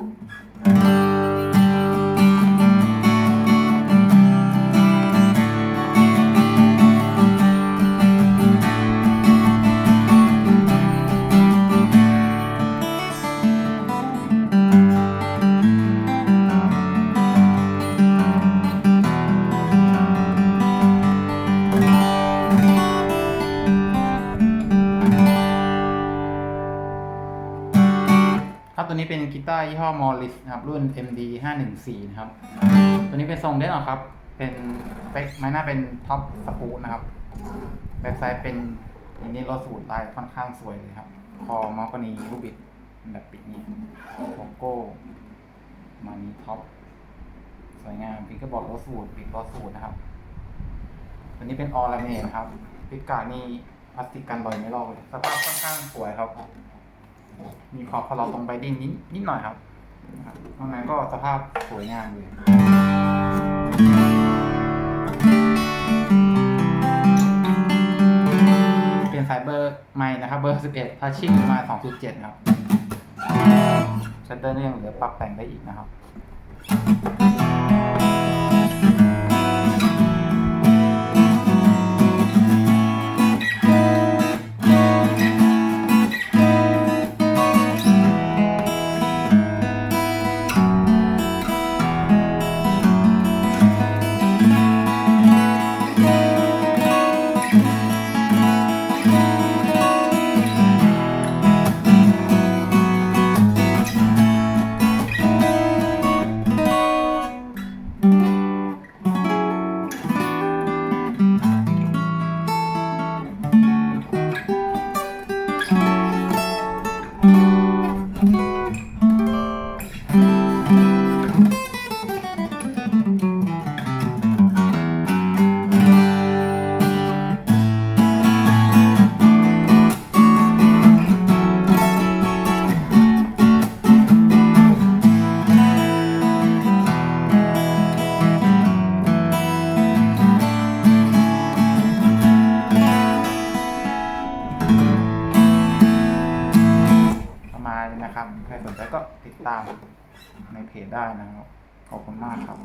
ค ตัวนี้เป็นกีตาร์ยี่ห้อมอริสนะครับ รุ่น MD 514นะครับ ตัวนี้เป็นทรงเด่นหรอครับ เป็นสเปคไม้หน้าเป็นท็อปสปูนะครับแบ็คไซด์เป็นอย่างนี้รถสูตรลายค่อนข้างสวยเลยครับ คอมอก็นีลูกบิดแบบปิดนี้โลโก้มานี้ท็อปสวยงามพิกกอร์บอร์ดรถสูตรปิดรถสูตรนะครับ ตัวนี้เป็นออร์เมนครับพิกกานี่พลาสติกกันรอยไม่ลอกเลยสภาพค่อนข้างสวยครับ มีขอบพลอตรงใบดิ้นนิดนิดหน่อยครับนะครับนอกนั้นก็สภาพสวยงามเลยเป็นไฟเบอร์ใหม่นะครับเบอร์ 11 ทัชชิ่งมา 2.7 ครับชัตเตอร์นี่ยังเหลือปรับแต่งได้อีกนะครับ ใครสนใจก็ติดตามในเพจได้นะครับ ขอบคุณมากครับ